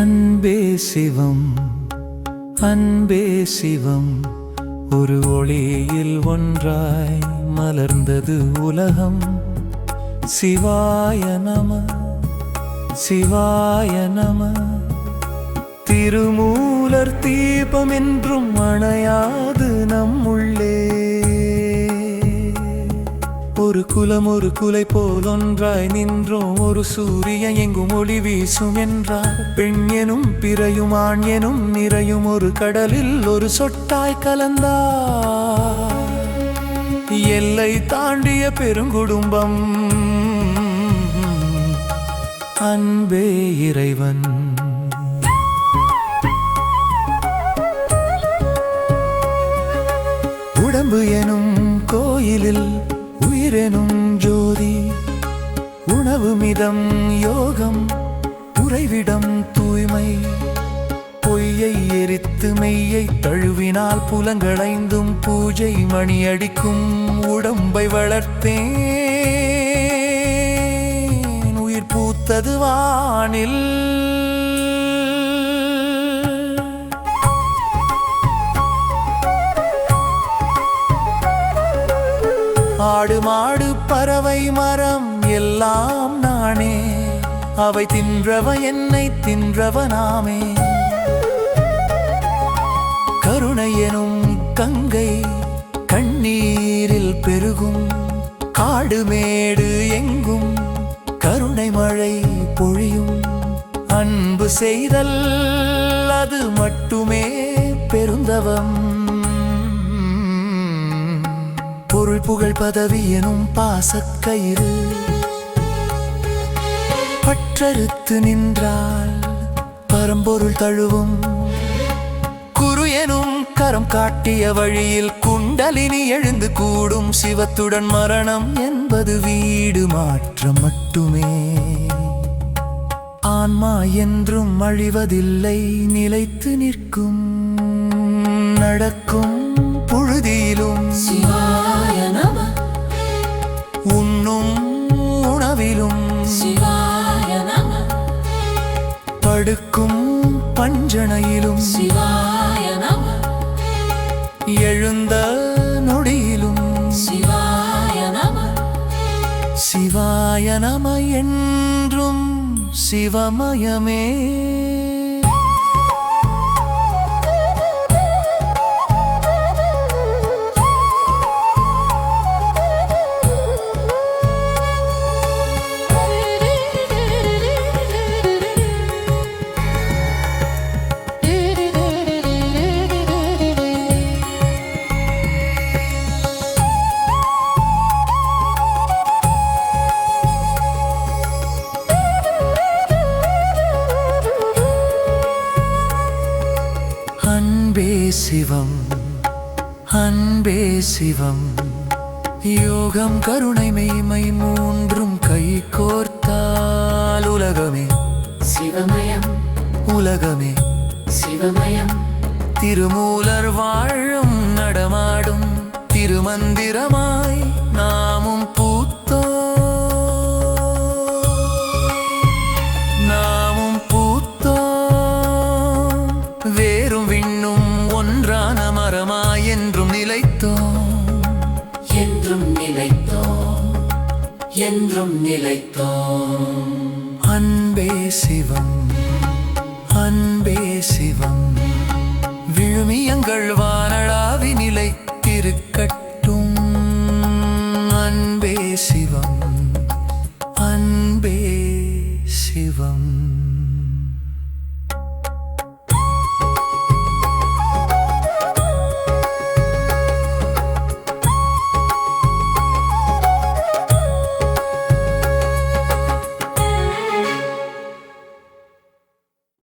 அன்பே சிவம் அன்பே சிவம். ஒரு ஒளியில் ஒன்றாய் மலர்ந்தது உலகம். சிவாய நம சிவாய நம. திருமூலர் தீபம் என்றும் அணையாது நம் உள்ளே குலம் ஒரு குலை போல் ஒன்றாய் நின்றோம். ஒரு சூரியன் எங்கும் ஒளி வீசும் என்றார் பெண் எனும் பிறையும் ஆண் எனும் நிறையும் ஒரு கடலில் ஒரு சொட்டாய் கலந்தார் எல்லை தாண்டிய பெருங்குடும்பம். அன்பே இறைவன். உடம்பு எனும் கோயிலில் உயிரெனும் ஜோதி உணவு மிதம் யோகம் உறைவிடம் தூய்மை. பொய்யை எரித்து மெய்யை தழுவினால் புலங்களைந்தும் பூஜை மணியடிக்கும் உடம்பை வளர்த்தேன். உயிர் பூத்தது வானில் ஆடு மாடு பறவை மரம் எல்லாம் நானே. அவை தின்றவ என்னை தின்றவனாமே கருணை எனும் கங்கை கண்ணீரில் பெருகும். காடு மேடு எங்கும் கருணை மழை பொழியும். அன்பு செய்தல் அது மட்டுமே பெருந்தவம். புகழ் பதவி எனும் பாசக்கயிறு பற்றறுத்து நின்றால் பரம்பொருள் தழுவும். குரு எனும் கரம் காட்டிய வழியில் குண்டலினி எழுந்து கூடும். சிவத்துடன் மரணம் என்பது வீடு மாற்றம் மட்டுமே. ஆன்மா என்றும் அழிவதில்லை நிலைத்து நிற்கும் நடக்கும். படுக்கும் பஞ்சனையிலும் எழுந்த நொடியிலும் சிவாய நம என்றும் சிவமயமே. சிவம் அன்பே சிவம். யோகம் கருணை மெய்மை மூன்றும் கை கோர்த்தால் உலகமே. சிவமயம். உலகமே. சிவமயம். திருமூலர் வாழும் நடமாடும் திருமந்திரமாய் நிலைத்தோம் என்றும் நிலைத்தோம். அன்பே சிவம் அன்பே சிவம் விழுமியங்கள் வானளாவி நிலை திருக்கட்டும் அன்பே சிவம் அன்பே சிவம்.